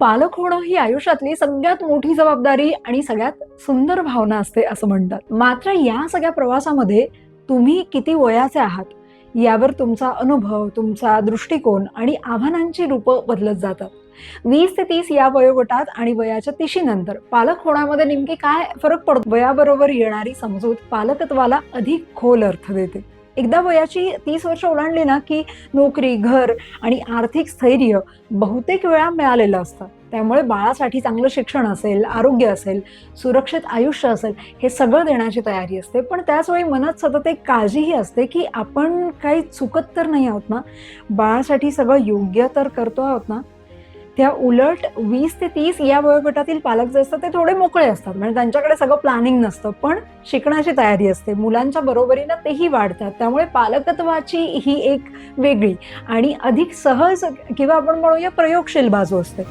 पालक होणं ही आयुष्यातली सगळ्यात मोठी जबाबदारी आणि सगळ्यात सुंदर भावना असते असं म्हणतात. मात्र या सगळ्या प्रवासामध्ये तुम्ही किती वयाचे आहात? यावर तुमचा अनुभव तुमचा दृष्टिकोन आणि आव्हानांची रूपं बदलत जातात. वीस ते तीस या वयोगटात आणि वयाच्या तिशीनंतर पालक होण्यामध्ये नेमकी काय फरक पडतो? वयाबरोबर येणारी समजूत पालकत्वाला अधिक खोल अर्थ देते. एकदा वयाची तीस वर्ष ओलांडली ना की नोकरी घर आणि आर्थिक स्थैर्य बहुतेक वेळा मिळालेलं असतं. त्यामुळे बाळासाठी चांगलं शिक्षण असेल आरोग्य असेल सुरक्षित आयुष्य असेल हे सगळं देण्याची तयारी असते. पण त्याचवेळी मनात सतत एक काळजीही असते की आपण काही चुकत तर नाही आहोत ना? बाळासाठी सगळं योग्य तर करतो आहोत ना? त्या उलट वीस ते तीस या वयोगटातील पालक जे असतात ते थोडे मोकळे असतात. म्हणजे त्यांच्याकडे सगळं प्लॅनिंग नसतं पण शिकण्याची तयारी असते. मुलांच्या बरोबरीनं तेही वाढतात. त्यामुळे पालकत्वाची ही एक वेगळी आणि अधिक सहज किंवा आपण म्हणूया प्रयोगशील बाजू असते.